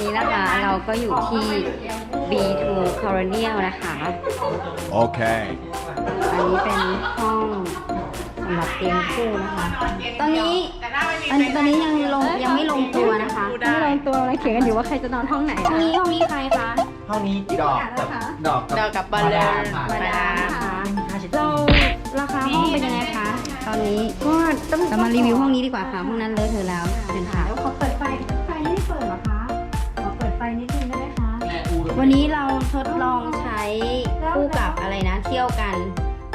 นี้นะคะ เราก็อยู่ที่ B2 Colonial นะคะ Okay. อันนี้เป็นห้องสำหรับเตียงคู่นะคะ ตอนนี้ตอนนี้ตอนนี้ยังลงยังไม่ลงตัวนะคะไม่ลงตัวอะไรเขียนกันอยู่ว่าใครจะนอนห้องไหนห้องนี้ห้องนี้ใครคะห้องนี้ดอกกับดอกดอกกับบอลเลอร์ผ่านมาดานะคะค่าเช็ดเราราคาห้องเป็นยังไงคะ ตอนนี้ก็เรามารีวิวห้องนี้ดีกว่าค่ะ ห้องนั้นเลอะเทอะแล้วเชิญค่ะแล้วเขาเปิดไฟ วันนี้เราทดลองใช้คู่กับอะไรนะ เที่ยวกัน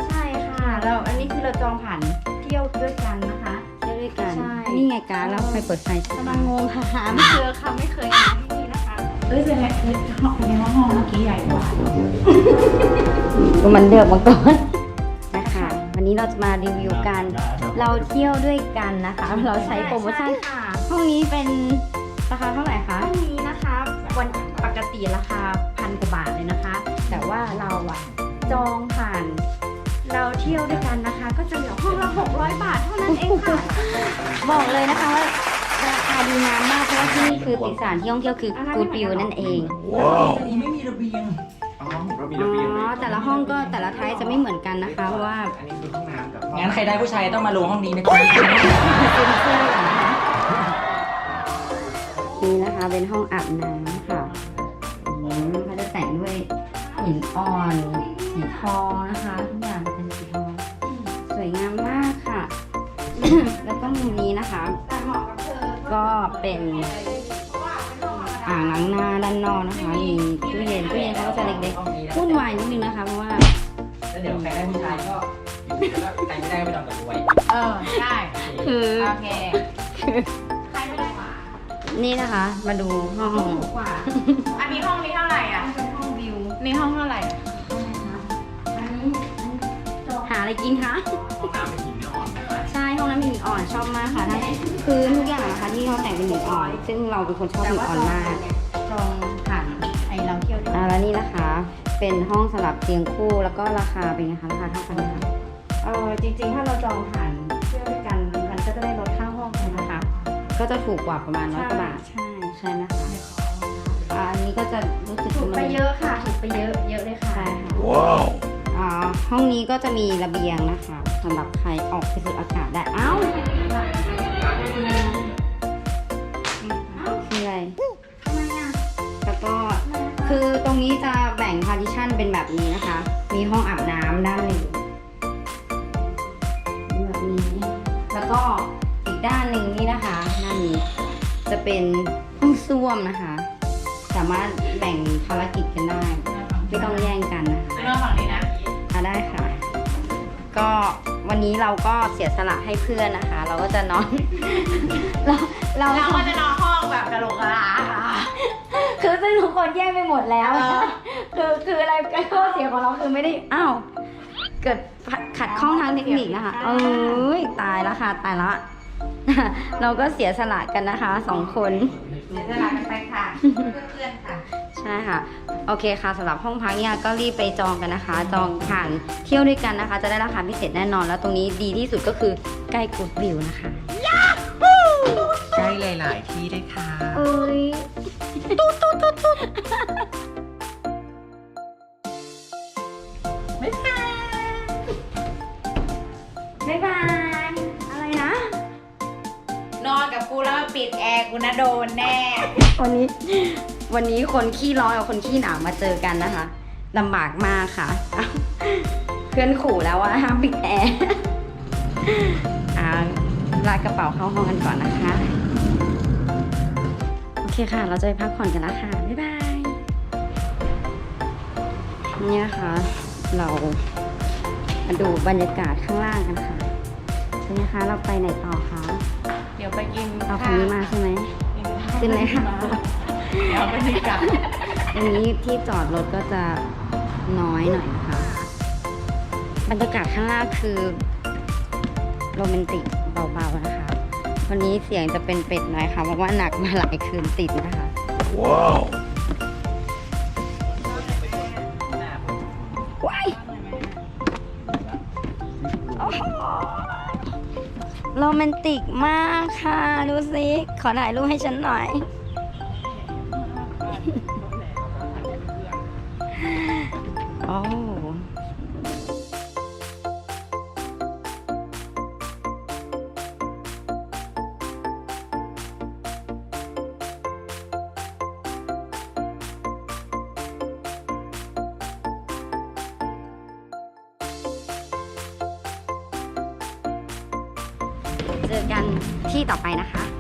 ใช่ค่ะ เราอันนี้คือเราจองผ่านเที่ยวด้วยกันนะคะเที่ยวด้วยกัน ใช่ นี่ไงการเราไปเปิดไฟใช่กำไหมลังงงค่ะหาไม่เจอค่ะไม่เคยมาที่นี่นะคะ เอ้ยเป็นไงเอ้ยห้องเป็นไงว่าห้องเมื่อกี้ใหญ่กว่าก็มันเดือกมาก่อนนะคะ วันนี้เราจะมารีวิวกัน เราเที่ยวด้วยกันนะคะ เราใช้โปรโมชั่นค่ะห้องนี้เป็นราคาเท่าไหร่คะ ห้องนี้นะคะวันปกติ ราคาพันกว่าบาทเลยนะคะ แต่ว่าเราอะจองผ่านเราเที่ยวด้วยกันนะคะ ก็จะเหลือห้องละ600 บาทเท่านั้นเองค่ะ บอกเลยนะคะว่าราคาดีงามมากเพราะว่าที่นี่คือติดสถานที่ท่องเที่ยวคือกูดวิวนั่นเอง Wow. อันนี้ไม่มีระเบียงอ๋อเรามีอ๋ระเบียงอแต่ละห้องก็แต่ละไทยจะไม่เหมือนกันนะคะเพราะว่าอันนี้คือห้องน้ำกับงั้นใครได้ผู้ชายต้องมาลงห้องนี้นะจ๊ะเป็นเสื้อเหรอคะนี่นะคะเป็นห้องอาบน้ำ หินอ่อน สีทองนะคะทุกอย่างเป็นสีทอง สวยงามมากค่ะ แล้วก็มุมนี้นะคะ ก็เป็นอ่างล้างหน้าด้านนอกนะคะมีตู้เย็นตู้เย็นเขาก็จะเล็กๆวุ่นวายนิดนึงนะคะ เพราะว่าแล้วเดี๋ยวใครได้ผู้ชายก็อยู่แล้วใครไม่ได้ก็ไปนอนกับรวยเออใช่คือโอเคใครไม่ได้กว่านี่นะคะ มาดูห้องถูกกว่าอันนี้ห้องนี้เท่าไหร่อะ เป็นห้องวิวนี่ห้องเท่าไหร่หาอะไรกินคะ ห้องน้ำเป็นหินอ่อนนะคะใช่ห้องน้ำเป็นหินอ่อนชอบมากค่ะทั้งพื้นทุกอย่างนะคะที่เขาแต่งเป็นหินอ่อน ซึ่งเราเป็นคนชอบหินอ่อนมากจองผ่านไอเราเที่ยวด้วยอ่าแล้วนี่นะคะ เป็นห้องสำหรับเตียงคู่แล้วก็ราคาเป็นไงคะราคาเท่ากันไหมคะเออจริง ๆ ถ้าเราจองผ่านเที่ยวด้วยกันมันก็จะได้ลดค่าห้องเลยนะคะก็จะถูกกว่าประมาณร้อยกว่าบาทใช่ใช่ไหมคะอ่าอั นนี้ก็จะรู้สึกถูกไปเยอะค่ะถูกไปเยอะเยอะเลยค่ะใช่ค่ะ Wow. อ่าห้องนี้ก็จะมีระเบียงนะคะสำหรับใครออกไปสูดอากาศได้อ้าวคืออะไรทำไมอะแล้วก็คือตรงนี้จะแบ่งพาร์ติชันเป็นแบบนี้นะคะ มีห้องอาบน้ำด้านหนึ่งแบบนี้ แล้วก็อีกด้านหนึ่งนี่นะคะด้านนี้จะเป็นห้องส้วมนะคะสามารถแบ่งภารกิจกันได้ ไม่ต้องแย่งกันนะคะเริ่มฝั่งนี้นะอะได้ค่ะ ก็วันนี้เราก็เสียสละให้เพื่อนนะคะ เราก็จะนอน เราเราเราก็จะนอนห้องแบบกระโหลกกะลาค่ะคือซึ่งทุกคนแย่งไปหมดแล้วเออคือคืออะไรข้อเสียของเราคือไม่ได้อ้าวเกิดขัดข้องทางเทคนิคนะคะเอ้ยตายแล้วค่ะตายละ เราก็เสียสละกันนะคะสองคน เสียสละกันไปค่ะ เพื่อนๆค่ะใช่ค่ะ โอเคค่ะสำหรับห้องพักเนี่ยก็รีบไปจองกันนะคะ จองผ่านเที่ยวด้วยกันนะคะ จะได้ราคาพิเศษแน่นอน แล้วตรงนี้ดีที่สุดก็คือใกล้กูดวิวนะคะใกล้หลาย ๆ ที่ด้วยค่ะเอ้ยบ๊ายบายอะไร ปิดแอร์กูนะโดนแน่ วันนี้ วันนี้คนขี้ร้อนกับคนขี้หนาวมาเจอกันนะคะลำบากมากค่ะเอ้าเพื่อนขู่แล้วว่าห้ามปิดแอร์อ่าลากกระเป๋าเข้าห้องกันก่อนนะคะ โอเคค่ะ เราจะไปพักผ่อนกันแล้วค่ะ บ๊ายบาย เนี่นะคะเรามาดูบรรยากาศข้างล่างกันค่ะเป็นไงคะ เราไปไหนต่อคะ เดี๋ยวไปกินเอาคันนี้มาใช่ไหม ขึ้นเลยค่ะ เดี๋ยวไปกลับตรงนี้ที่จอดรถก็จะน้อยหน่อยนะคะบรรยากาศข้างล่างคือโรแมนติกเบาๆนะคะวันนี้เสียงจะเป็นเป็ดหน่อยค่ะเพราะว่าหนักมาหลายคืนติดนะคะ Wow. ว้ โรแมนติกมากค่ะ ดูสิขอถ่ายรูปให้ฉันหน่อย โอ้ เจอกันที่ต่อไปนะคะ